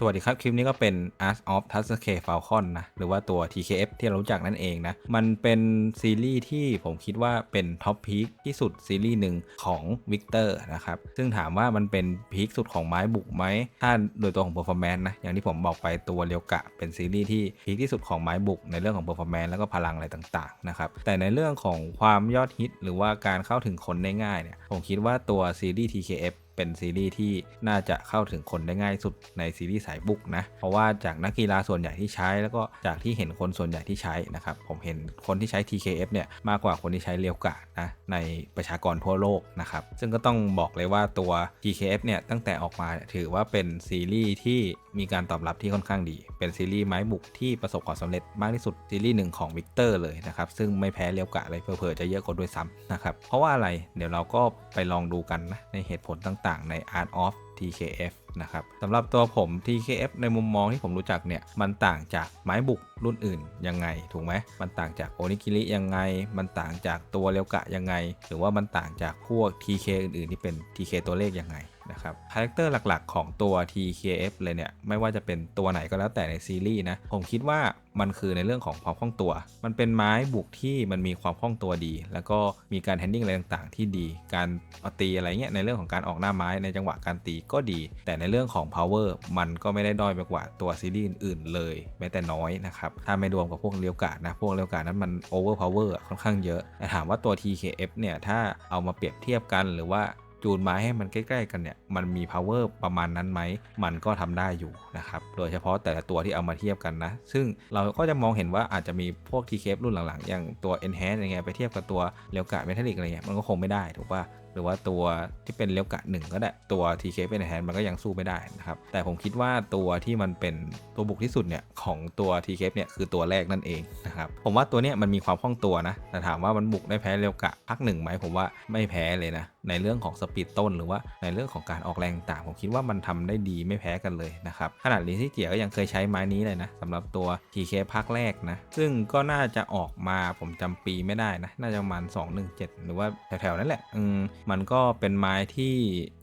สวัสดีครับ คลิปนี้ก็เป็น Art of t u s k Falcon นะ หรือว่าตัว TKF ที่เรารู้จักนั่นเองนะ มันเป็นซีรีส์ที่ผมคิดว่าเป็นท็อปพีคที่สุดซีรีส์หนึ่งของวิกเตอร์นะครับ ซึ่งถามว่ามันเป็นพีคสุดของไม้บุกไหม ถ้าโดยตัวของ performance นะ อย่างที่ผมบอกไปตัวเรียวกะ เป็นซีรีส์ที่พีคที่สุดของไม้บุกในเรื่องของ performance แล้วก็พลังอะไรต่างๆนะครับแต่ในเรื่องของความยอดฮิตหรือว่าการเข้าถึงคนได้ง่ายเนี่ยผมคิดว่าตัวซีรีส์ TKF เป็นซีรีส์ที่น่าจะเข้าถึงคนได้ง่ายสุดในซีรีส์สายบุกนะ เพราะว่าจากนักกีฬาส่วนใหญ่ที่ใช้ แล้วก็จากที่เห็นคนส่วนใหญ่ที่ใช้นะครับ ผมเห็นคนที่ใช้ TKF เนี่ยมากกว่าคนที่ใช้เรียวกะนะในประชากรทั่วโลกนะครับ ซึ่งก็ต้องบอกเลยว่าตัว TKF เนี่ยตั้งแต่ออกมาถือว่าเป็นซีรีส์ที่มีการตอบรับที่ค่อนข้างดี เป็นซีรีส์ไม้บุกที่ประสบความสำเร็จมากที่สุดซีรีส์หนึ่งของวิกเตอร์เลยนะครับซึ่งไม่แพ้เรียวกะเลยเผลอๆจะเยอะกว่าด้วยซ้ำนะครับเพราะว่าอะไรเดี๋ยวเราก็ไปลองดูกันนะในเหตุผลต่างๆ ใน Art of TKF นะครับสำหรับตัวผม TKF ในมุมมองที่ผมรู้จักเนี่ย มันต่างจากไม้บุกรุ่นอื่นยังไง ถูกไหม มันต่างจากโอนิกิริยังไง มันต่างจากตัวเรียวกะยังไง หรือว่ามันต่างจากพวก TK อื่นๆ ที่เป็น TK ตัวเลขยังไง นะครับคาแรคเตอร์หลักๆ ของตัว TKF เลยเนี่ย ไม่ว่าจะเป็นตัวไหนก็แล้วแต่ในซีรีส์นะ ผมคิดว่ามันคือในเรื่องของความคล่องตัว มันเป็นไม้บุกที่มันมีความคล่องตัวดี แล้วก็มีการแฮนดิ้งอะไรต่างๆ ที่ดี การเอาตีอะไรเงี้ย ในเรื่องของการออกหน้าไม้ในจังหวะการตีก็ดี แต่ในเรื่องของ power มันก็ไม่ได้ด้อยไปกว่าตัวซีรีส์อื่นๆเลย แม้แต่น้อยนะครับ ถ้าไม่รวมกับพวกเลียวกาดนะ พวกเลียวกาดนั้นมัน over power ค่อนข้างเยอะแต่ถามว่าตัว TKF เนี่ย ถ้าเอามาเปรียบเทียบกันหรือว่า จูนไม้ให้มันใกล้ๆกันเนี่ยมันมี power ประมาณนั้นไหม มันก็ทำได้อยู่นะครับ โดยเฉพาะแต่ละตัวที่เอามาเทียบกันนะ ซึ่งเราก็จะมองเห็นว่าอาจจะมีพวก TKF รุ่นหลังๆ อย่างตัว Enhance อะไรเงี้ยไปเทียบกับตัวเลวกาเมทัลลิกอะไรเงี้ยมันก็คงไม่ได้ถูกป่ะ รือว่าตัวที่เป็นเลี้ยวกะหนึ่งก็ได้ตัว TK เป็นแฮนด์มันก็ยังสู้ไม่ได้นะครับ แต่ผมคิดว่าตัวที่มันเป็นตัวบุกที่สุดเนี่ยของตัว TK เนี่ยคือตัวแรกนั่นเองนะครับผมว่าตัวเนี้ยมันมีความคล่องตัวนะแต่ถามว่ามันบุกได้แพ้เลี้ยวกะพักหนึ่งไหมผมว่าไม่แพ้เลยนะในเรื่องของสปีดต้นหรือว่าในเรื่องของการออกแรงต่างผมคิดว่ามันทำได้ดีไม่แพ้กันเลยนะครับขนาดลิซี่เจียก็ยังเคยใช้ไม้นี้เลยนะสำหรับตัว TK ภาคแรกนะซึ่งก็น่าจะออกมาผมจำปีไม่ได้นะน่าจะประมาณ217 หรือว่าแถวๆนั้นแหละอืมมันก็เป็นไม้ที่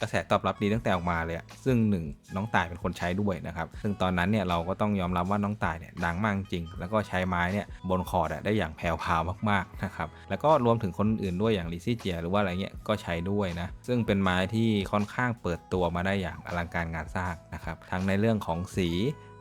กระแสตอบรับดีตั้งแต่ออกมาเลยอะซึ่งหนึ่งน้องต่ายเป็นคนใช้ด้วยนะครับซึ่งตอนนั้นเนี่ยเราก็ต้องยอมรับว่าน้องต่ายเนี่ยดังมากจริง แล้วก็ใช้ไม้เนี่ยบนคอร์ดได้อย่างแผ่วพาวมากๆนะครับแล้วก็รวมถึงคนอื่นด้วยอย่างลิซี่เจียหรือว่าอะไรเงี้ยก็ใช้ด้วยนะซึ่งเป็นไม้ที่ค่อนข้างเปิดตัวมาได้อย่างอลังการงานสร้างนะครับทั้งในเรื่องของสี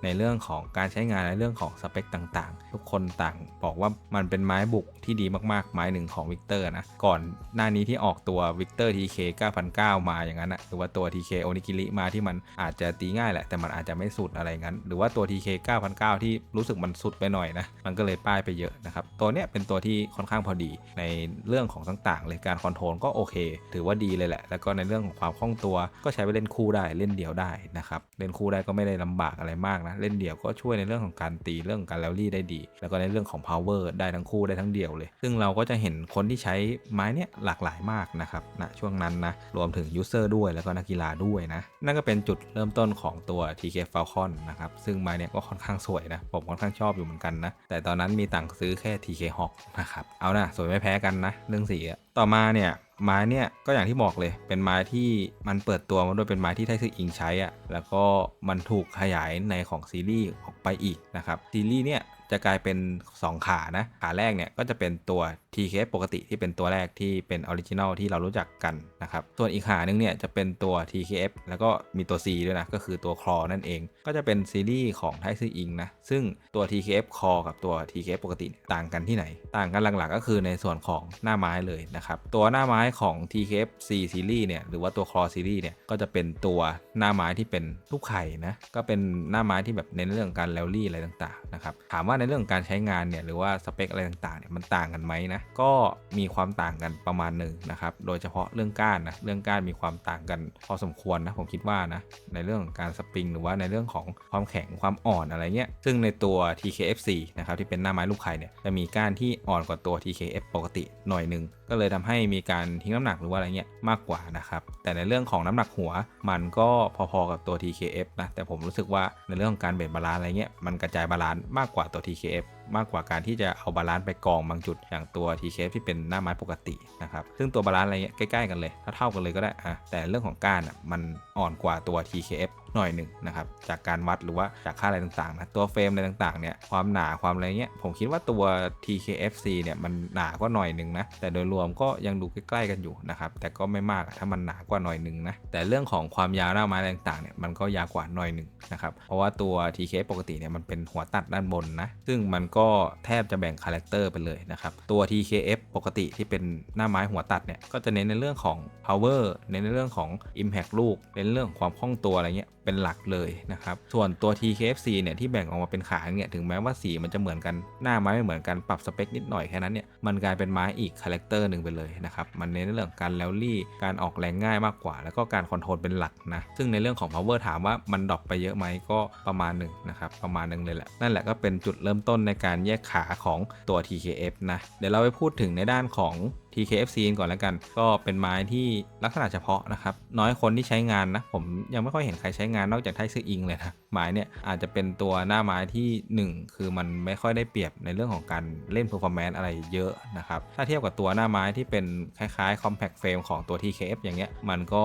ในเรื่องของการใช้งานในเรื่องของสเปคต่างๆ ทุกคนต่างบอกว่ามันเป็นไม้บุกที่ดีมากๆ ไม้หนึ่งของวิกเตอร์นะก่อนหน้านี้ที่ออกตัววิกเตอร์ TK 9009มาอย่างนั้นนะหรือว่าตัว TK โอนิกิริมาที่มันอาจจะตีง่ายแหละ แต่มันอาจจะไม่สุดอะไรงั้น หรือว่าตัว TK 9009ที่รู้สึกมันสุดไปหน่อยนะมันก็เลยป้ายไปเยอะนะครับตัวเนี้ยเป็นตัวที่ค่อนข้างพอดีในเรื่องของต่างๆเลยการคอนโทรลก็โอเค ถือว่าดีเลยแหละ แล้วก็ในเรื่องของความคล่องตัวก็ใช้ไปเล่นคู่ได้เล่นเดี่ยวได้นะครับเล่นคู่ได้ก็ไม่ได้ลำบากอะไรมากนะเล่นเดี่ยวก็ช่วยในเรื่องของการตีเรื่องการแรลลี่ได้ดี แล้วก็ในเรื่องของ power ได้ทั้งคู่ได้ทั้งเดี่ยวเลย ซึ่งเราก็จะเห็นคนที่ใช้ไม้เนี้ยหลากหลายมากนะครับณช่วงนั้นนะรวมถึงยูเซอร์ด้วยแล้วก็นักกีฬาด้วยนะ นั่นก็เป็นจุดเริ่มต้นของตัว TK Falcon นะครับซึ่งไม้เนี้ยก็ค่อนข้างสวยนะผมค่อนข้างชอบอยู่เหมือนกันนะแต่ตอนนั้นมีตังค์ซื้อแค่ TK Hawk นะครับเอานะสวยไม่แพ้กันนะเรื่องสีต่อมาเนี่ยไม้เนี่ยก็อย่างที่บอกเลย เป็นไม้ที่มันเปิดตัวมาด้วยเป็นไม้ที่ไทซึอิงใช้อะ่ะแล้วก็มันถูกขยายในของซีรีส์ออกไปอีกนะครับซีรีส์เนี่ย จะกลายเป็น 2 ขานะ ขาแรกเนี่ยก็จะเป็นตัว TKF ปกติที่เป็นตัวแรกที่เป็นออริจินัลที่เรารู้จักกันนะครับ ส่วนอีกขานึงเนี่ยจะเป็นตัว TKF แล้วก็มีตัว C ด้วยนะ ก็คือตัวคลอนั่นเอง ก็จะเป็นซีรีส์ของไทซึอิงนะ ซึ่งตัว TKF คอกับตัว TKF ปกติต่างกันที่ไหน ต่างกันหลักๆ ก็คือในส่วนของหน้าไม้เลยนะครับ ตัวหน้าไม้ของ TKF C ซีรีส์เนี่ยหรือว่าตัวคลอซีรีส์เนี่ยก็จะเป็นตัวหน้าไม้ที่เป็นลูกไข่นะ ก็เป็นหน้าไม้ที่แบบเน้นเรื่องการแรลลี่อะไรต่างๆนะครับ ถามว่าในเรื่องการใช้งานเนี่ยหรือว่าสเปคอะไรต่างๆเนี่ยมันต่างกันไหมนะก็มีความต่างกันประมาณหนึ่งนะครับโดยเฉพาะเรื่องก้านนะเรื่องก้านมีความต่างกันพอสมควรนะผมคิดว่านะในเรื่องของการสปริงหรือว่าในเรื่องของความแข็งความอ่อนอะไรเงี้ยซึ่งในตัว TKF4 นะครับที่เป็นหน้าไม้ลูกไข่เนี่ยจะมีก้านที่อ่อนกว่าตัว TKF ปกติหน่อยหนึ่งก็เลยทำให้มีการทิ้งน้ำหนักหรือว่าอะไรเงี้ยมากกว่านะครับ แต่ในเรื่องของน้ำหนักหัวมันก็พอๆกับตัว TKF นะ แต่ผมรู้สึกว่าในเรื่องของการเบรดบาลานอะไรเงี้ยมันกระจายบาลานมากกว่าตัว TKF มากกว่าการที่จะเอาบาลานซ์ไปกองบางจุดอย่างตัว TKF ที่เป็นหน้าไม้ปกตินะครับซึ่งตัวบาลานซ์อะไรเงี้ยใกล้ๆกันเลยเท่าๆกันเลยก็ได้อะแต่เรื่องของก้านอะมันอ่อนกว่าตัว TKF หน่อยหนึ่งนะครับจากการวัดหรือว่าจากค่าอะไรต่างๆนะตัวเฟรมอะไรต่างๆเนี่ยความหนาความอะไรเงี้ยผมคิดว่าตัว TKFC เนี่ยมันหนากว่าหน่อยหนึ่งนะแต่โดยรวมก็ยังดูใกล้ๆกันอยู่นะครับแต่ก็ไม่มากถ้ามันหนากว่าหน่อยหนึ่งนะแต่เรื่องของความยาวหน้าไม้อะไรต่างๆเนี่ยมันก็ยาวกว่าหน่อยหนึ่งนะครับเพราะว่าตัว TKF ปกติเนี่ยมันเป็นหัวตัดด้านบนนะซึ่งมันก็แทบจะแบ่งคาแรคเตอร์ไปเลยนะครับ ตัว TKF ปกติที่เป็นหน้าไม้หัวตัดเนี่ย ก็จะเน้นในเรื่องของ power เน้นในเรื่องของ impact ลูก เน้นเรื่องของความคล่องตัวอะไรเงี้ยเป็นหลักเลยนะครับ ส่วนตัว TKFC เนี่ยที่แบ่งออกมาเป็นขาเนี่ยถึงแม้ว่าสีมันจะเหมือนกันหน้าไม้ไม่เหมือนกันปรับสเปคนิดหน่อยแค่นั้นเนี่ย มันกลายเป็นไม้อีกคาแรคเตอร์หนึ่งไปเลยนะครับมันเน้นเรื่องการแลลี่การออกแรงง่ายมากกว่า แล้วก็การคอนโทรลเป็นหลักนะซึ่งในเรื่องของ power ถามว่ามันดรอปไปเยอะไหมก็ประมาณหนึ่งนะครับประมาณหนึ่งเลยแหละนั่นแหละก็เป็นจุดเริ่มต้นในการแยกขาของตัว TKF นะเดี๋ยวเราไปพูดถึงในด้านของ TKFC ก่อนแล้วกัน ก็เป็นไม้ที่ลักษณะเฉพาะนะครับ น้อยคนที่ใช้งานนะ ผมยังไม่ค่อยเห็นใครใช้งานนอกจากไทซื่ออิงเลยนะไม้เนี่ยอาจจะเป็นตัวหน้าไม้ที่ 1 คือมันไม่ค่อยได้เปรียบในเรื่องของการเล่น performance อะไรเยอะนะครับ ถ้าเทียบกับตัวหน้าไม้ที่เป็นคล้ายๆ compact frame ของตัว TKF อย่างเงี้ยมันก็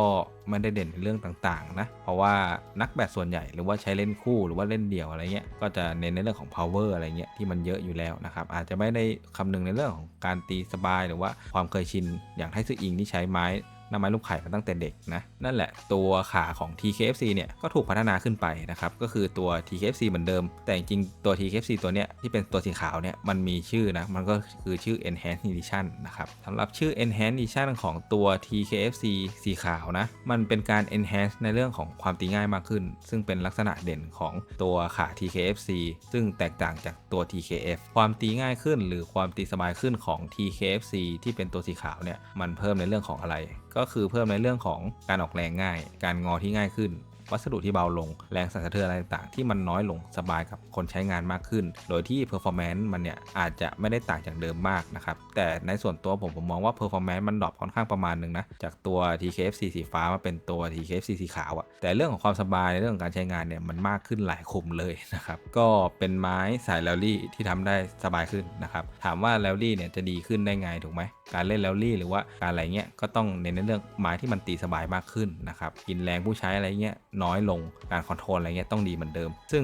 ไม่ได้เด่นในเรื่องต่างๆนะเพราะว่านักแบดส่วนใหญ่หรือว่าใช้เล่นคู่หรือว่าเล่นเดี่ยวอะไรเงี้ยก็จะเน้นในเรื่องของ power อะไรเงี้ยที่มันเยอะอยู่แล้วนะครับอาจจะไม่ได้คำนึงในเรื่องของการตีสบายหรือว่าความเคยชินอย่างไทซื่ออิงที่ใช้ไม้ หน้าไม้ลูกไข่มาตั้งแต่เด็กนะนั่นแหละตัวขาของ TKFC เนี่ยก็ถูกพัฒนาขึ้นไปนะครับก็คือตัว TKFC เหมือนเดิม แต่จริงๆตัว TKFC ตัวเนี้ยที่เป็นตัวสีขาวเนี่ยมันมีชื่อนะมันก็คือชื่อ Enhanced Edition นะครับสำหรับชื่อ Enhanced Edition ของตัว TKFC สีขาวนะมันเป็นการ Enhance ในเรื่องของความตีง่ายมากขึ้น ซึ่งเป็นลักษณะเด่นของตัวขา TKFC ซึ่งแตกต่างจากตัว TKF ความตีง่ายขึ้น หรือความตีสบายขึ้นของ TKFC ที่เป็นตัวสีขาวเนี่ยมันเพิ่มในเรื่องของอะไรก็คือเพิ่มในเรื่องของการออกแรงง่าย การงอที่ง่ายขึ้น วัสดุที่เบาลง แรงสั่นสะเทือนอะไรต่างๆที่มันน้อยลงสบายกับคนใช้งานมากขึ้น โดยที่ performance มันเนี่ยอาจจะไม่ได้ต่างจากเดิมมากนะครับ แต่ในส่วนตัวผมผมมองว่า performance มันดรอปค่อนข้างประมาณหนึ่งนะ จากตัว TKFC สีฟ้ามาเป็นตัว TKFC สีขาวอะแต่เรื่องของความสบายในเรื่องของการใช้งานเนี่ยมันมากขึ้นหลายคุมเลยนะครับ ก็เป็นไม้สายแรลลี่ที่ทำได้สบายขึ้นนะครับ ถามว่าแรลลี่เนี่ยจะดีขึ้นได้ไงถูกไหมการเล่นแรลลี่หรือว่าการอะไรเงี้ยก็ต้องเน้นในเรื่องไม้ที่มันตีสบายมากขึ้นนะครับกินแรงผู้ใช้อะไรเงี้ยน้อยลงการคอนโทรลอะไรเงี้ยต้องดีเหมือนเดิม ซึ่ง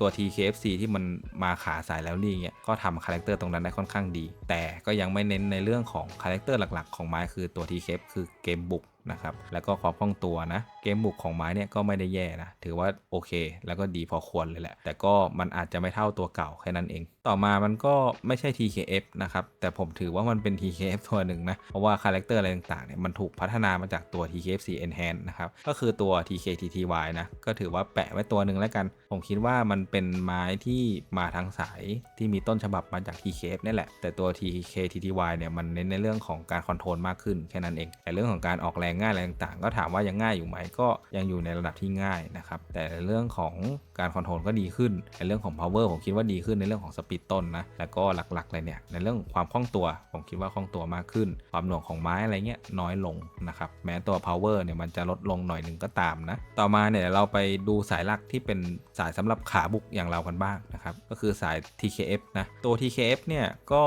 ตัว TKFC ที่มันมาขาสายแล้วนี่เงี้ยก็ทำคาแรคเตอร์ตรงนั้นได้ค่อนข้างดี แต่ก็ยังไม่เน้นในเรื่องของคาแรคเตอร์หลักๆ ของไม้คือตัว TKF คือเกมบุกนะครับแล้วก็ความคล่องตัวนะ เกมบุกของไม้เนี่ยก็ไม่ได้แย่นะ ถือว่าโอเค แล้วก็ดีพอควรเลยแหละ แต่ก็มันอาจจะไม่เท่าตัวเก่าแค่นั้นเอง ต่อมามันก็ไม่ใช่ TKF นะครับ แต่ผมถือว่ามันเป็น TKF ตัวหนึ่งนะ เพราะว่าคาแรคเตอร์อะไรต่างๆเนี่ยมันถูกพัฒนามาจากตัว TKFC Enhance นะครับ ก็คือตัว TKTTY นะ ก็ถือว่าแปะไว้ตัวหนึ่งแล้วกัน ผมคิดว่ามันเป็นไม้ที่มาทางสายที่มีต้นฉบับมาจาก TKF นี่แหละ แต่ตัว TKTTY เนี่ยมันเน้นในเรื่องของการคอนโทรลมากขึ้นแค่นั้นเอง แต่เรื่องของการออกแรงง่ายอะไรต่างๆ ก็ถามว่ายังง่ายอยู่ไหมก็ยังอยู่ในระดับที่ง่ายนะครับ แต่เรื่องของการคอนโทรลก็ดีขึ้น ในเรื่องของ power ผมคิดว่าดีขึ้นในเรื่องของสปีดต้นนะ แล้วก็หลักๆเลยเนี่ย ในเรื่องของความคล่องตัว ผมคิดว่าคล่องตัวมากขึ้น ความหน่วงของไม้อะไรเงี้ยน้อยลงนะครับ แม้ตัว power เนี่ยมันจะลดลงหน่อยหนึ่งก็ตามนะ ต่อมาเนี่ยเราไปดูสายหลักที่เป็นสายสำหรับขาบุกอย่างเรากันบ้างนะครับ ก็คือสาย TKF นะ ตัว TKF เนี่ยก็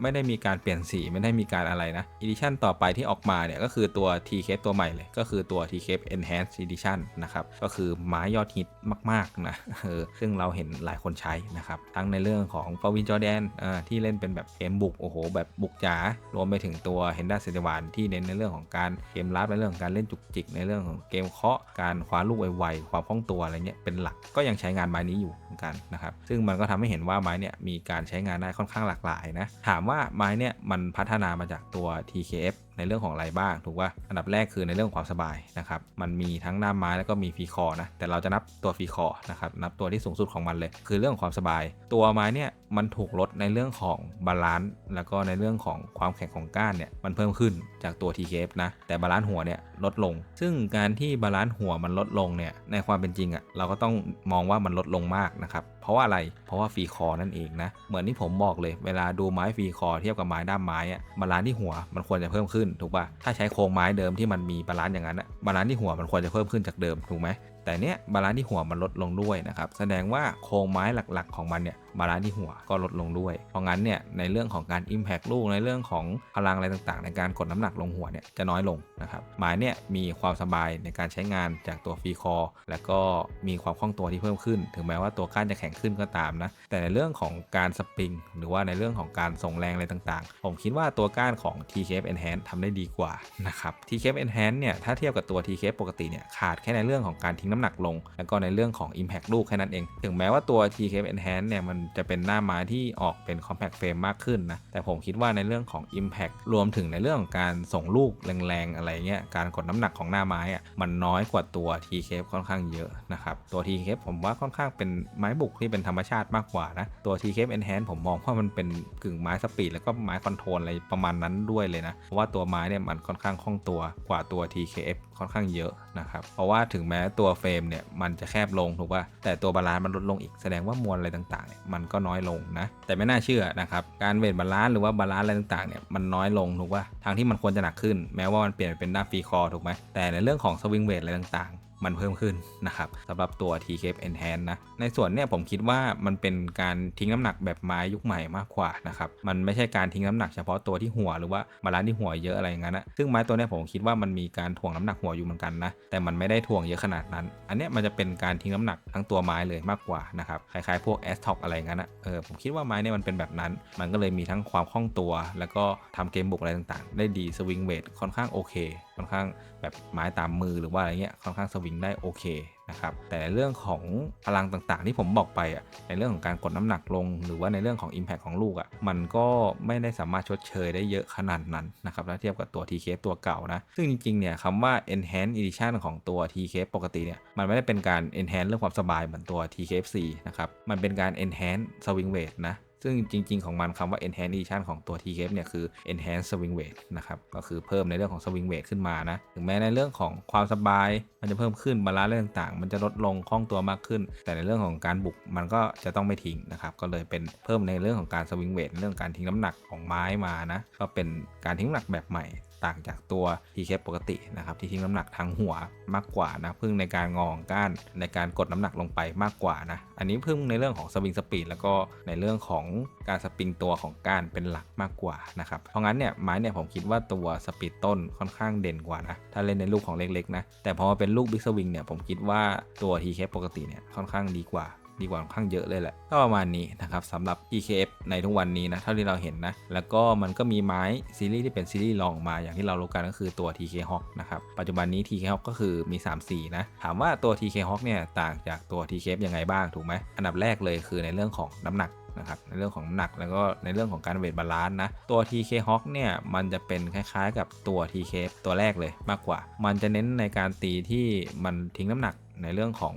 ไม่ได้มีการเปลี่ยนสีไม่ได้มีการอะไรนะ Edition ต่อไปที่ออกมาเนี่ยก็คือตัว TK ตัวใหม่เลย ก็คือตัว TK Enhanced Edition นะครับก็คือไม้ยอดฮิตมากๆนะเออซึ่งเราเห็นหลายคนใช้นะครับทั้งในเรื่องของปวินจอแดนที่เล่นเป็นแบบเกมบุกโอ้โห แบบบุกจ๋ารวมไปถึงตัวเฮนด้าเซเดวานที่เน้นในเรื่องของการเกมรับในเรื่องของการเล่นจุกจิกในเรื่องของเกมเคาะการคว้าลูกไวๆความคล่องตัวอะไรเงี้ยเป็นหลักก็ยังใช้งานไม้นี้อยู่เหมือนกันนะครับซึ่งมันก็ทำให้เห็นว่าไม้เนี่ยมีการใช้งานได้ค่อนข้างหลากหลายนะถามว่าไม้เนี่ยมันพัฒนามาจากตัว TKF ในเรื่องของอะไรบ้างถูกว่าอันดับแรกคือในเรื่องความสบายนะครับมันมีทั้งหน้าไม้แล้วก็มีฟีคอนะแต่เราจะนับตัวฟีคอนะครับนับตัวที่สูงสุดของมันเลย คือเรื่องของความสบาย ตัวไม้เนี่ยมันถูกลดในเรื่องของบาลานซ์แล้วก็ในเรื่องของความแข็งของก้านเนี่ยมันเพิ่มขึ้นจากตัว TKF นะแต่บาลานซ์หัวเนี่ยลดลง ซึ่งการที่บาลานซ์หัวมันลดลงเนี่ยในความเป็นจริงอะ่ะเราก็ต้องมองว่ามันลดลงมากนะครับเพราะว่าอะไรเพราะว่าฟีคอนั่นเองนะเหมือนที่ผมบอกเลย เวลาดูไม้ฟีคอเทียบกับไม้ด้ามไม้อะบาลานซ์ที่หัวมันควรจะเพิ่มขึ้นถูกป่ะถ้าใช้โครงไม้เดิมที่มันมีบาลานซ์อย่างนั้นอะบาลานซ์ที่หัวมันควรจะเพิ่มขึ้นจากเดิมถูกไหมแต่เนี้ยบาลานซ์ที่หัวมันลดลงด้วยนะครับแสดงว่าโครงไม้หลักๆของมันเนี่ย บาลานซ์ที่หัวก็ลดลงด้วย เพราะงั้นเนี่ยในเรื่องของการ Impact ลูกในเรื่องของพลังอะไรต่างๆ ในการกดน้ำหนักลงหัวเนี่ยจะน้อยลงนะครับไม้เนี่ยมีความสบายในการใช้งานจากตัวฟรีคอร์แล้วก็มีความคล่องตัวที่เพิ่มขึ้น ถึงแม้ว่าตัวก้านจะแข็งขึ้นก็ตามนะแต่ในเรื่องของการสปริงหรือว่าในเรื่องของการส่งแรงอะไรต่างๆ ผมคิดว่าตัวก้านของ TKF Enhance ทำได้ดีกว่านะครับ TKF Enhance เนี่ยถ้าเทียบกับตัว TKF ปกติเนี่ยขาดแค่ในเรื่องของการทิ้งน้ำหนักลง แล้วก็ในเรื่องของ Impact ลูกแค่นั้นเอง ถึงแม้ว่าตัว TKF Enhance เนี่ยมันจะเป็นหน้าไม้ที่ออกเป็น Compact Frame มากขึ้นนะ แต่ผมคิดว่าในเรื่องของ Impact รวมถึงในเรื่องของการส่งลูกแรงๆ อะไรเงี้ย การกดน้ำหนักของหน้าไม้อะมันน้อยกว่าตัว TKF ค่อนข้างเยอะนะครับ ตัว TKF ผมว่าค่อนข้างเป็นไม้บุกที่เป็นธรรมชาติมากกว่านะ ตัว TKF Enhance ผมมองว่ามันเป็นกึ่งไม้สปีดแล้วก็ไม้คอนโทรลอะไรประมาณนั้นด้วยเลยนะ เพราะว่าตัวไม้เนี่ยมันค่อนข้างคล่องตัวกว่าตัว TKF ค่อนข้างเยอะนะครับเพราะว่าถึงแม้ตัวเฟรมเนี่ยมันจะแคบลงถูกป่ะแต่ตัวบาลานซ์มันลดลงอีกแสดงว่ามวลอะไรต่างๆเนี่ยมันก็น้อยลงนะแต่ไม่น่าเชื่อนะครับการเวทบาลานซ์หรือว่าบาลานซ์อะไรต่างๆเนี่ยมันน้อยลงถูกป่ะทางที่มันควรจะหนักขึ้น แม้ว่ามันเปลี่ยนเป็นหน้าฟรีคอร์ถูกไหมแต่ในเรื่องของสวิงเวทอะไรต่างๆ มันเพิ่มขึ้นนะครับสำหรับตัว TKF Enhance นะ ในส่วนเนี่ยผมคิดว่ามันเป็นการทิ้งน้ำหนักแบบไม้ยุคใหม่มากกว่านะครับ มันไม่ใช่การทิ้งน้ำหนักเฉพาะตัวที่หัวหรือว่าบาลานซ์ที่หัวเยอะอะไรอย่างนั้นนะ ซึ่งไม้ตัวเนี้ยผมคิดว่ามันมีการถ่วงน้ำหนักหัวอยู่เหมือนกันนะ แต่มันไม่ได้ถ่วงเยอะขนาดนั้น อันเนี้ยมันจะเป็นการทิ้งน้ำหนักทั้งตัวไม้เลยมากกว่านะครับ คล้ายๆพวก a s t o c อะไรอย่างนั้นนะ เออผมคิดว่าไม้เนี่ยมันเป็นแบบนั้น มันก็เลยมีทั้งความคล่องตัว แล้วก็ทำเกมบุกอะไรต่างๆ ได้ดีสวิงเวทค่อนข้างโอเค ค่อนข้างแบบไม้ตามมือหรือว่าอะไรเงี้ยค่อนข้างสวิงได้โอเคนะครับแต่เรื่องของพลังต่างๆ ที่ผมบอกไปอะในเรื่องของการกดน้ำหนักลง หรือว่าในเรื่องของ Impact ของลูกอะมันก็ไม่ได้สามารถชดเชยได้เยอะขนาดนั้นนะครับถ้าเทียบกับตัว TK ตัวเก่านะ ซึ่งจริงๆเนี่ยคำว่า Enhance Edition ของตัว TK ปกติเนี่ยมันไม่ได้เป็นการ Enhance เรื่องความสบายเหมือนตัว TKFC นะครับมันเป็นการ Enhance Swing Weight นะ ซึ่งจริง ๆ ของมันคำว่า enhance edition ของตัว TKF เนี่ยคือ enhance swing weight นะครับ ก็คือเพิ่มในเรื่องของ swing weight ขึ้นมานะ ถึงแม้ในเรื่องของความสบาย มันจะเพิ่มขึ้นบาลานซ์เรื่องต่างๆ มันจะลดลงคล่องตัวมากขึ้น แต่ในเรื่องของการบุกมันก็จะต้องไม่ทิ้งนะครับ ก็เลยเป็นเพิ่มในเรื่องของการ swing weight เรื่องการทิ้งน้ำหนักของไม้มานะ ก็เป็นการทิ้งน้ำหนักแบบใหม่ ต่างจากตัว TK ปกตินะครับที่ทิ้งน้ำหนักทางหัวมากกว่านะพึ่งในการงองก้านในการกดน้ำหนักลงไปมากกว่านะอันนี้พึ่งในเรื่องของสวิงสปีดแล้วก็ในเรื่องของการสปริงตัวของก้านเป็นหลักมากกว่านะครับเพราะงั้นเนี่ยไม้เนี่ยผมคิดว่าตัวสปีดต้นค่อนข้างเด่นกว่านะถ้าเล่นในลูกของเล็กๆนะแต่พอมาเป็นลูกบิ๊กสวิงเนี่ยผมคิดว่าตัว TK ปกติเนี่ยค่อนข้างดีกว่า ดีกว่าค่อนข้างเยอะเลยแหละ ก็ประมาณนี้นะครับสำหรับ EKF ในทุกวันนี้นะเท่าที่เราเห็นนะ แล้วก็มันก็มีไม้ซีรีส์ที่เป็นซีรีส์รองมาอย่างที่เรารู้กันก็คือตัว TK Hawk นะครับ ปัจจุบันนี้ TK Hawk ก็คือมี 3 สีนะ ถามว่าตัว TK Hawk เนี่ยต่างจากตัว TKF ยังไงบ้างถูกไหมอันดับแรกเลยคือในเรื่องของน้ำหนักนะครับในเรื่องของน้ำหนักแล้วก็ในเรื่องของการเวทบาลานซ์นะตัว TK Hawk เนี่ยมันจะเป็นคล้ายๆกับตัว TK ตัวแรกเลยมากกว่า มันจะเน้นในการตีที่มันทิ้งน้ำหนักในเรื่องของ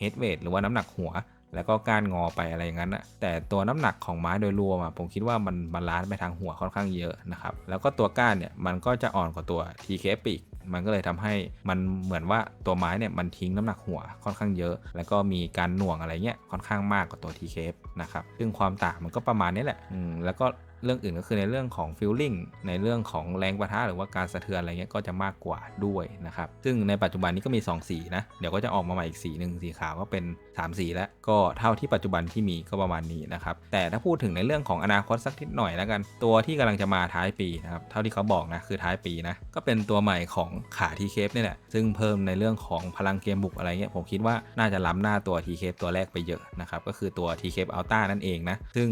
head w e i g หรือว่าน้ำหนักหัว แล้วก็ก้านงอไปอะไรอย่างนั้นนะแต่ตัวน้ำหนักของไม้โดยรวมอะผมคิดว่ามันบาลานซ์ไปทางหัวค่อนข้างเยอะนะครับแล้วก็ตัวก้านเนี่ยมันก็จะอ่อนกว่าตัว TK ปีกมันก็เลยทำให้มันเหมือนว่าตัวไม้เนี่ยมันทิ้งน้ำหนักหัวค่อนข้างเยอะ แล้วก็มีการหน่วงอะไรเงี้ยค่อนข้างมากกว่าตัว TK นะครับซึ่งความต่างมันก็ประมาณนี้แหละแล้วก็ เรื่องอื่นก็คือในเรื่องของฟิลลิ่งในเรื่องของแรงประทะหรือว่าการสะเทือนอะไรเงี้ยก็จะมากกว่าด้วยนะครับ ซึ่งในปัจจุบันนี้ก็มี 2 สีนะ เดี๋ยวก็จะออกมาใหม่อีกสีหนึ่งสีขาวก็เป็น 3 สีแล้ว ก็เท่าที่ปัจจุบันที่มีก็ประมาณนี้นะครับ แต่ถ้าพูดถึงในเรื่องของอนาคตสักนิดหน่อยแล้วกัน ตัวที่กำลังจะมาท้ายปีนะครับ เท่าที่เขาบอกนะคือท้ายปีนะ ก็เป็นตัวใหม่ของขาทีเคฟนี่แหละ ซึ่งเพิ่มในเรื่องของพลังเกมบุกอะไรเงี้ย ผมคิดว่าน่าจะล้ำหน้าตัวทีเคฟตัวแรกไปเยอะนะครับ ก็คือตัวทีเคฟอัลต้านั่นเองนะ ซึ่ง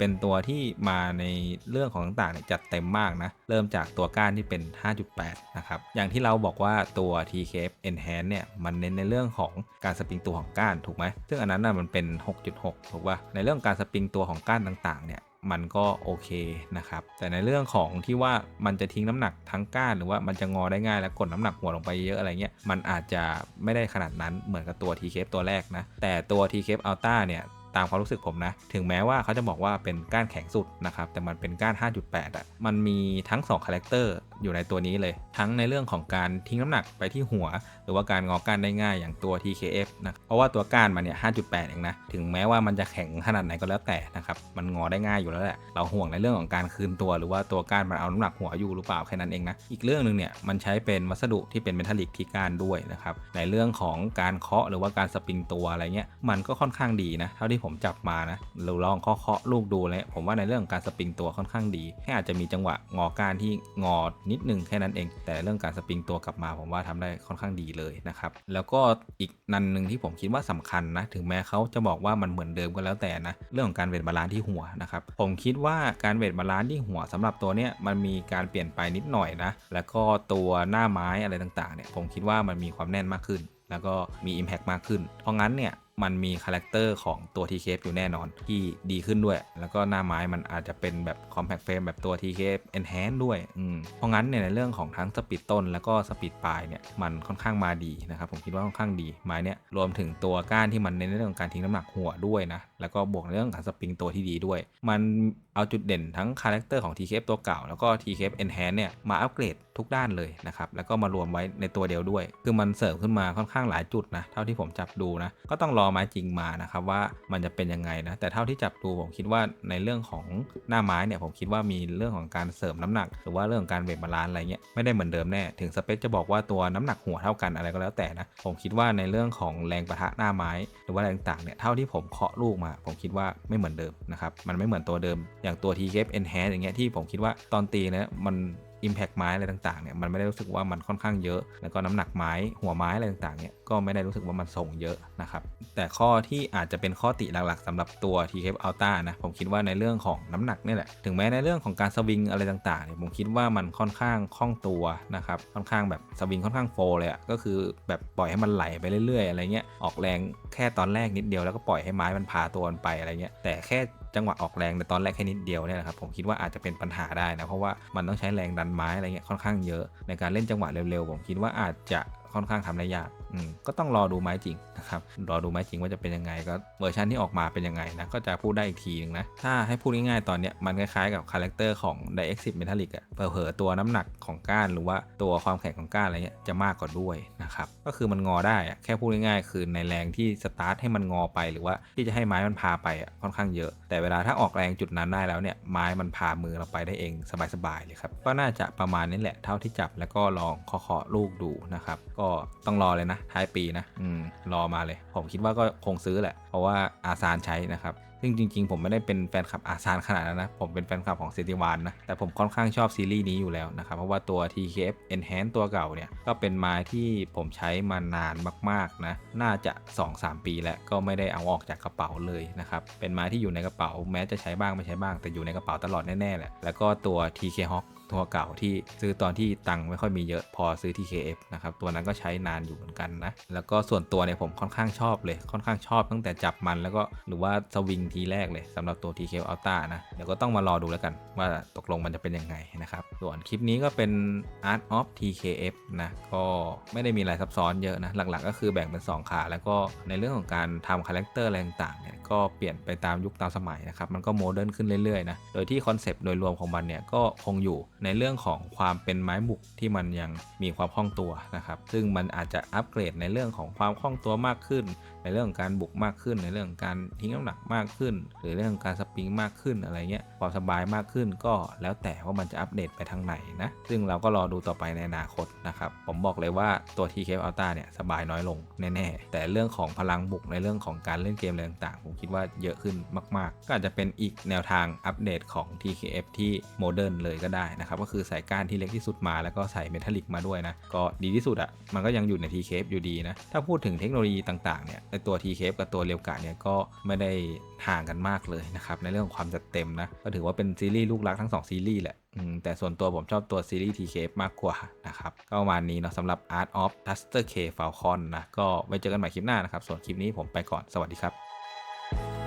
เป็นตัวที่มาในเรื่องของต่างๆเนี่ยจัดเต็มมากนะ เริ่มจากตัวก้านที่เป็น 5.8 นะครับ อย่างที่เราบอกว่าตัว TKF Enhance เนี่ย มันเน้นในเรื่องของการสปริงตัวของก้านถูกไหม ซึ่งอันนั้นน่ะมันเป็น 6.6 ถูกป่ะ ในเรื่องการสปริงตัวของก้านต่างๆ เนี่ยมันก็โอเคนะครับ แต่ในเรื่องของที่ว่ามันจะทิ้งน้ำหนักทั้งก้านหรือว่ามันจะงอได้ง่ายแล้วกดน้ำหนักหัวลงไปเยอะอะไรเงี้ย มันอาจจะไม่ได้ขนาดนั้นเหมือนกับตัว TKF ตัวแรกนะ แต่ตัว TKF Ultra เนี่ย ตามความรู้สึกผมนะ ถึงแม้ว่าเขาจะบอกว่าเป็นก้านแข็งสุดนะครับ แต่มันเป็นก้าน 5.8อะ มันมีทั้ง2คาแรคเตอร์อยู่ในตัวนี้เลย ทั้งในเรื่องของการทิ้งน้ำหนักไปที่หัว หรือว่าการงอก้านได้ง่ายอย่างตัว TKF นะเพราะว่าตัวก้านมันเนี่ย 5.8 เองนะ ถึงแม้ว่ามันจะแข็งขนาดไหนก็แล้วแต่นะครับ มันงอได้ง่ายอยู่แล้วแหละ เราห่วงในเรื่องของการคืนตัว หรือว่าตัวก้านมันเอาน้ำหนักหัวอยู่หรือเปล่าแค่นั้นเองนะ อีกเรื่องหนึ่งเนี่ยมันใช้เป็นวัสดุที่เป็นเมทัลลิกที่ก้านด้วยนะครับ ในเรื่องของการเคาะหรือว่าการสปริงตัวอะไรเงี้ย มันก็ค่อนข้างดีนะ เท่าที่ผมจับมานะเราลองเคาะเคาะลูกดูเลยผมว่าในเรื่องของการสปริงตัวค่อนข้างดี แค่อาจจะมีจังหวะงอก้านที่งอนิดนึงแค่นั้นเองแแต่เรื่องการสปริงตัวกลับมาผมว่าทำได้ค่อนข้างดีเลยนะครับ แล้วก็อีกนันหนึ่งที่ผมคิดว่าสำคัญนะ ถึงแม้เขาจะบอกว่ามันเหมือนเดิมก็แล้วแต่นะ เรื่องของการเวทบาลานซ์ที่หัวนะครับ ผมคิดว่าการเวทบาลานซ์ที่หัวสำหรับตัวเนี้ยมันมีการเปลี่ยนไปนิดหน่อยนะ แล้วก็ตัวหน้าไม้อะไรต่างๆเนี่ยผมคิดว่ามันมีความแน่นมากขึ้น แล้วก็มี Impact มากขึ้น เพราะงั้นเนี่ย มันมีคาแรคเตอร์ของตัว TKF อยู่แน่นอนที่ดีขึ้นด้วย แล้วก็หน้าไม้มันอาจจะเป็นแบบ Compact Frame แบบตัว TKF Enhance ด้วยอืมเพราะงั้นเนี่ยในเรื่องของทั้งสปีดต้นแล้วก็สปีดปลายเนี่ยมันค่อนข้างมาดีนะครับผมคิดว่าค่อนข้างดีไม้เนี่ยรวมถึงตัวก้านที่มันในเรื่องของการทิ้งน้ำหนักหัวด้วยนะแล้วก็บวกในเรื่องของการสปริงตัวที่ดีด้วย มันเอาจุดเด่นทั้งคาแรคเตอร์ของ TKF ตัวเก่า แล้วก็ TKF Enhance เนี่ยมาอัปเกรดทุกด้านเลยนะครับ แล้วก็มารวมไว้ในตัวเดียวด้วย คือมันเสริมขึ้นมาค่อนข้างหลายจุดนะ เท่าที่ผมจับดูนะ ก็ต้องรอไม้จริงมานะครับว่ามันจะเป็นยังไงนะแต่เท่าที่จับดูผมคิดว่าในเรื่องของหน้าไม้เนี่ยผมคิดว่ามีเรื่องของการเสริมน้ำหนัก หรือว่าเรื่องของการเวทบาลานซ์อะไรเงี้ยไม่ได้เหมือนเดิมแน่ถึงสเปคจะบอกว่าตัวน้ำหนักหัวเท่ากันอะไรก็แล้วแต่นะผมคิดว่าในเรื่องของแรงประทะหน้าไม้ หรือว่าอะไรต่างๆเนี่ยเท่าที่ผมเคาะลูกมา ผมคิดว่าไม่เหมือนเดิมนะครับมันไม่เหมือนตัวเดิม อย่างตัว TKF Enhance อย่างเงี้ยที่ผมคิดว่าตอนตีเนี่ยมัน Impact ไม้อะไรต่างๆเนี่ยมันไม่ได้รู้สึกว่ามันค่อนข้างเยอะ แล้วก็น้ำหนักไม้หัวไม้อะไรต่างๆเนี่ย ก็ไม่ได้รู้สึกว่ามันส่งเยอะนะครับ แต่ข้อที่อาจจะเป็นข้อติหลักๆสำหรับตัว TKF Ultra นะ ผมคิดว่าในเรื่องของน้ำหนักนี่แหละ ถึงแม้ในเรื่องของการสวิงอะไรต่างๆเนี่ยผมคิดว่ามันค่อนข้างคล่องตัวนะครับ ค่อนข้างแบบสวิงค่อนข้างโฟลเลยอะก็คือแบบปล่อยให้มันไหลไปเรื่อยๆ อะไรเงี้ย ออกแรงแค่ตอนแรกนิดเดียวแล้วก็ปล่อยให้ไม้มันพาตัวมันไปอะไรเงี้ย แต่แค่จังหวะออกแรงในตอนแรกแค่นิดเดียวเนี่ยนะครับผมคิดว่าอาจจะเป็นปัญหาได้นะเพราะว่ามันต้องใช้แรงดันไม้อะไรเงี้ยค่อนข้างเยอะ ในการเล่นจังหวะเร็วๆผมคิดว่าอาจจะค่อนข้างทำได้ยาก ก็ต้องรอดูไม้จริงนะครับรอดูไม้จริงว่าจะเป็นยังไง ก็เวอร์ชันที่ออกมาเป็นยังไงนะก็จะพูดได้อีกทีนึงนะถ้าให้พูดง่ายๆตอนเนี้ยมันคล้ายๆกับคาแรคเตอร์ของ d i x 10 Metallic อะเผลอๆตัวน้ำหนักของก้านหรือว่าตัวความแข็งของก้านอะไรเงี้ยจะมากกว่าด้วยนะครับก็คือมันงอได้อะแค่พูดง่ายๆ คือในแรงที่สตาร์ทให้มันงอไปหรือว่าที่จะให้ไม้มันพาไปอะค่อนข้างเยอะ แต่เวลาถ้าออกแรงจุดนั้นได้แล้วเนี่ยไม้มันพามือเราไปได้เองสบายๆเลยครับก็น่าจะประมาณนี้แหละเท่าที่จับแล้วก็ลองเคาะๆลูกดูนะครับก็ต้องรอเลยนะท้ายปีนะอืมรอมาเลย ผมคิดว่าก็คงซื้อแหละ เพราะว่าอาซานใช้นะครับ ซึ่งจริง ๆ ผมไม่ได้เป็นแฟนคลับอาซานขนาดนั้นนะ ผมเป็นแฟนคลับของเซติวานนะ แต่ผมค่อนข้างชอบซีรีส์นี้อยู่แล้วนะครับ เพราะว่าตัว TKF Enhance ตัวเก่าเนี่ย ก็เป็นไม้ที่ผมใช้มานานมากๆนะ น่าจะ 2-3 ปีแล้วก็ไม่ได้เอาออกจากกระเป๋าเลยนะครับ เป็นไม้ที่อยู่ในกระเป๋าแม้จะใช้บ้างไม่ใช้บ้าง แต่อยู่ในกระเป๋าตลอดแน่ๆแหละ แล้วก็ตัว TK Hawk ตัวเก่าที่ซื้อตอนที่ตังค์ไม่ค่อยมีเยอะพอซื้อ TKF นะครับตัวนั้นก็ใช้นานอยู่เหมือนกันนะแล้วก็ส่วนตัวเนี่ยผมค่อนข้างชอบเลยค่อนข้างชอบตั้งแต่จับมันแล้วก็หรือว่าสวิงทีแรกเลยสำหรับตัว TK Ultra นะเดี๋ยวก็ต้องมารอดูแล้วกันว่าตกลงมันจะเป็นยังไงนะครับส่วนคลิปนี้ก็เป็น Art of TKF นะก็ไม่ได้มีอะไรซับซ้อนเยอะนะหลักๆ ก็คือแบ่งเป็น 2 ขา แล้วก็ในเรื่องของการทำคาแรคเตอร์อะไรต่างๆเนี่ยก็เปลี่ยนไปตามยุคตามสมัยนะครับมันก็โมเดิร์นขึ้นเรื่อยๆนะโดยที่คอนเซปต์โดยรวมของมันเนี่ยก็คงอยู่ในเรื่องของความเป็นไม้บุกที่มันยังมีความคล่องตัวนะครับ ซึ่งมันอาจจะอัปเกรดในเรื่องของความคล่องตัวมากขึ้น ในเรื่องของการบุกมากขึ้น ในเรื่องการทิ้งน้ำหนักมากขึ้น หรือเรื่องของการสปริงมากขึ้นอะไรเงี้ยความสบายมากขึ้นก็แล้วแต่ว่ามันจะอัปเดตไปทางไหนนะซึ่งเราก็รอดูต่อไปในอนาคตนะครับผมบอกเลยว่าตัว TK Ultra เนี่ยสบายน้อยลงแน่ๆแต่เรื่องของพลังบุกในเรื่องของการเล่นเกมอะไรต่างๆผมคิดว่าเยอะขึ้นมาก ๆ ก็อาจจะเป็นอีกแนวทางอัปเดตของ TKF ที่โมเดิร์นเลยก็ได้นะครับก็คือใส่ก้านที่เล็กที่สุดมาแล้วก็ใส่เมทัลลิกมาด้วยนะก็ดีที่สุดอะ่ะมันก็ยังอยู่ใน TKF อยู่ดีนะถ้าพูดถึงเทคโนโลยีต่างๆเนี่ยในตัว TKF กับตัวเรียวกะเนี่ยก็ไม่ได้ห่างกันมากเลยนะครับในเรื่องของความจัดเต็มนะก็ถือว่าเป็นซีรีส์ลูกรักทั้ง2ซีรีส์แหละแต่ส่วนตัวผมชอบตัวซีรีส์ TKF มากกว่านะครับก็ประมาณนี้เนาะสำหรับ Art of Tuster K Falcon นะก็ไว้เจอกันใหม่คลิปหน้านะครับ ส่วนคลิปนี้ผมไปก่อนสวัสดีครับ